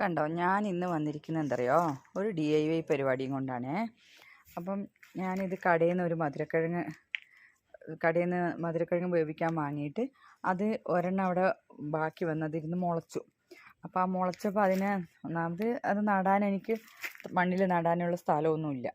കണ്ടോ ഞാൻ ഇന്ന് വന്നിരിക്കുന്നത് എന്തറിയോ ഒരു ഡി ഐ വൈ പരിപാടിയും കൊണ്ടാണേ. അപ്പം ഞാനിത് കടയിൽ നിന്ന് ഒരു മധുരക്കിഴങ്ങ് കടയിൽ നിന്ന് മധുരക്കിഴങ്ങ് വേവിക്കാൻ വാങ്ങിയിട്ട് അത് ഒരെണ്ണം അവിടെ ബാക്കി വന്നതിരുന്ന് മുളച്ചു. അപ്പോൾ ആ മുളച്ചപ്പോൾ അതിനെ ഒന്നാമത് അത് നടാൻ എനിക്ക് മണ്ണിൽ നടാനുള്ള സ്ഥലമൊന്നുമില്ല.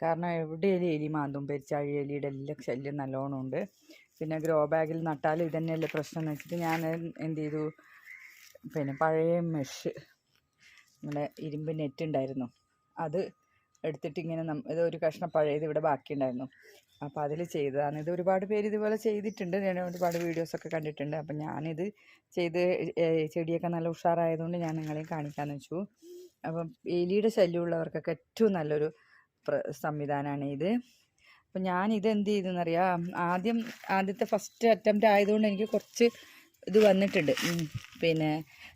കാരണം എവിടെയും എലി മാന്തും പെരിച്ചാഴി എലിയുടെ എല്ലാം ശല്യം നല്ലോണം ഉണ്ട്. പിന്നെ ഗ്രോ ബാഗിൽ നട്ടാലും ഇതന്നെയല്ലേ പ്രശ്നം എന്ന് വെച്ചിട്ട് ഞാൻ എന്ത് ചെയ്തു? പിന്നെ പഴയ മെഷ് നമ്മുടെ ഇരുമ്പ് നെറ്റ് ഉണ്ടായിരുന്നു അത് എടുത്തിട്ട് ഇങ്ങനെ നം ഇത് ഒരു കഷ്ണം പഴയത് ഇവിടെ ബാക്കിയുണ്ടായിരുന്നു. അപ്പോൾ അതിൽ ചെയ്തതാണ്. ഇത് ഒരുപാട് പേര് ഇതുപോലെ ചെയ്തിട്ടുണ്ട്. ഞാൻ ഒരുപാട് വീഡിയോസൊക്കെ കണ്ടിട്ടുണ്ട്. അപ്പം ഞാനിത് ചെയ്ത് ചെടിയൊക്കെ നല്ല ഉഷാറായതുകൊണ്ട് ഞാൻ നിങ്ങളെയും കാണിക്കാമെന്ന് വെച്ചു. അപ്പം എലിയുടെ ശല്യമുള്ളവർക്കൊക്കെ ഏറ്റവും നല്ലൊരു പ്ര സംവിധാനമാണ് ഇത്. അപ്പം ഞാൻ ഇത് എന്ത് ചെയ്തെന്നറിയാം ആദ്യം ആദ്യത്തെ ഫസ്റ്റ് അറ്റംപ്റ്റ് ആയതുകൊണ്ട് എനിക്ക് കുറച്ച് ഇത് വന്നിട്ടുണ്ട്. പിന്നെ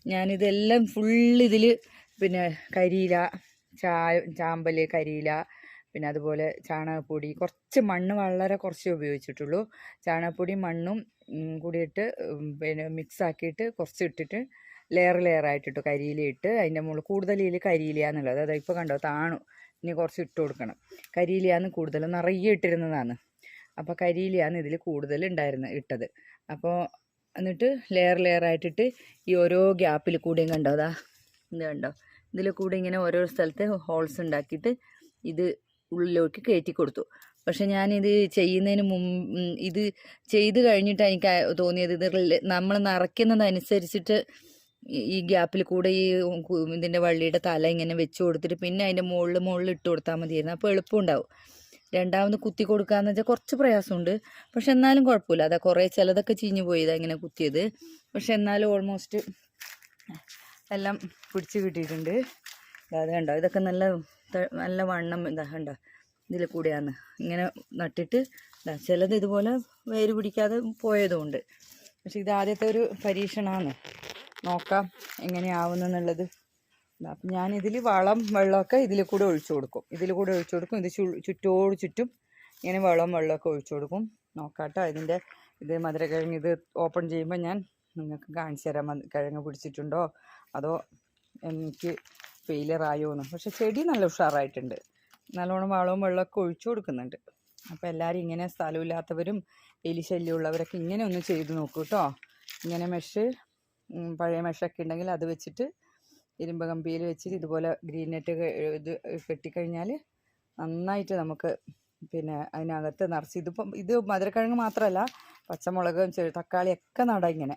ഞാനിതെല്ലാം ഫുൾ ഇതിൽ പിന്നെ കരിയില ചാ ചാമ്പൽ കരിയില പിന്നെ അതുപോലെ ചാണകപ്പൊടി. കുറച്ച് മണ്ണ് വളരെ കുറച്ചേ ഉപയോഗിച്ചിട്ടുള്ളൂ. ചാണകപ്പൊടി മണ്ണും കൂടിയിട്ട് പിന്നെ മിക്സ് ആക്കിയിട്ട് കുറച്ച് ഇട്ടിട്ട് ലെയർ ലെയർ ആയിട്ടിട്ടു കരിയില ഇട്ട് അതിന്റെ മുകളിൽ കൂടുതൽ ഇതിൽ കരിയില എന്നുള്ളത്. അതായത് ഇപ്പോൾ കണ്ടോ താണു ഇനി കുറച്ച് ഇട്ട് കൊടുക്കണം. കരിയിലയാണ് കൂടുതൽ നിറയെ ഇട്ടിരുന്നതാണ്. അപ്പോൾ കരിയിലയാണ് ഇതിൽ കൂടുതൽ ഉണ്ടായിരുന്നത് ഇട്ടത്. അപ്പോൾ എന്നിട്ട് ലെയർ ലെയർ ആയിട്ടിട്ട് ഈ ഓരോ ഗ്യാപ്പിൽ കൂടെയും കണ്ടോ അതാ ഇത് കണ്ടോ? ഇതിൽ കൂടെ ഇങ്ങനെ ഓരോ സ്ഥലത്ത് ഹോൾസ് ഉണ്ടാക്കിയിട്ട് ഇത് ഉള്ളിലേക്ക് കയറ്റി കൊടുത്തു. പക്ഷെ ഞാനിത് ചെയ്യുന്നതിന് മുമ്പ് ഇത് ചെയ്ത് കഴിഞ്ഞിട്ട് എനിക്ക് തോന്നിയത് ഇത് നമ്മൾ നിറയ്ക്കുന്നതനുസരിച്ചിട്ട് ഈ- ഗ്യാപ്പിൽ കൂടെ ഈ ഇതിന്റെ വള്ളിയുടെ തല ഇങ്ങനെ വെച്ച് കൊടുത്തിട്ട് പിന്നെ അതിന്റെ മുകളിൽ മുകളിൽ ഇട്ട് കൊടുത്താൽ മതിയായിരുന്നു. അപ്പോൾ എളുപ്പമുണ്ടാവും രണ്ടാമത് കുത്തി കൊടുക്കാന്ന് വെച്ചാൽ കുറച്ച് പ്രയാസമുണ്ട്. പക്ഷെ എന്നാലും കുഴപ്പമില്ല. അതാ കുറേ ചിലതൊക്കെ ചീഞ്ഞു പോയതാ ഇങ്ങനെ കുത്തിയത്. പക്ഷെ എന്നാലും ഓൾമോസ്റ്റ് എല്ലാം പിടിച്ച് കിട്ടിയിട്ടുണ്ട്. അതെ കണ്ടോ? ഇതൊക്കെ നല്ല നല്ല വണ്ണം ഇതാ കണ്ടോ? ഇതിൽ കൂടെയാണ് ഇങ്ങനെ നട്ടിട്ട് ചിലത് ഇതുപോലെ വേര് പിടിക്കാതെ പോയതുമുണ്ട് പക്ഷെ ഇത് ആദ്യത്തെ ഒരു പരീക്ഷണമാണ് നോക്കാം എങ്ങനെയാവുന്നെന്നുള്ളത്. അപ്പം ഞാൻ ഇതിൽ വളം വെള്ളമൊക്കെ ഇതിൽ കൂടെ ഒഴിച്ചു കൊടുക്കും. ഇതിൽ കൂടെ ഒഴിച്ചു കൊടുക്കും. ഇത് ചുറ്റോട് ചുറ്റും ഇങ്ങനെ വെള്ളം വെള്ളമൊക്കെ ഒഴിച്ചു കൊടുക്കും. നോക്കാട്ടോ ഇതിന്റെ ഇത് മധുരക്കിഴങ്ങ് ഇത് ഓപ്പൺ ചെയ്യുമ്പോൾ ഞാൻ നിങ്ങൾക്ക് കാണിച്ചു തരാൻ വന്ന് കിഴങ്ങ് പിടിച്ചിട്ടുണ്ടോ? അതോ എനിക്ക് ഫെയിലിയർ ആയോ എന്ന്? പക്ഷെ ചെടി നല്ല ഉഷാറായിട്ടുണ്ട്. നല്ലോണം വളവും വെള്ളമൊക്കെ ഒഴിച്ചു കൊടുക്കുന്നുണ്ട്. അപ്പോൾ എല്ലാവരും ഇങ്ങനെ സ്ഥലമില്ലാത്തവരും എലി ശല്യമുള്ളവരൊക്കെ ഇങ്ങനെ ഒന്ന് ചെയ്ത് നോക്കൂ കേട്ടോ ഇങ്ങനെ മെഷ് പഴയ മെഷൊക്കെ ഉണ്ടെങ്കിൽ അത് വെച്ചിട്ട് ഇരുമ്പ് കമ്പിയിൽ വെച്ചിട്ട് ഇതുപോലെ ഗ്രീൻ നെറ്റ് ഇത് കെട്ടിക്കഴിഞ്ഞാൽ നന്നായിട്ട് നമുക്ക് പിന്നെ അതിനകത്ത് നിറച്ച് ഇതിപ്പം ഇത് മധുരക്കിഴങ്ങ് മാത്രമല്ല പച്ചമുളകും തക്കാളിയൊക്കെ നടാം ഇങ്ങനെ.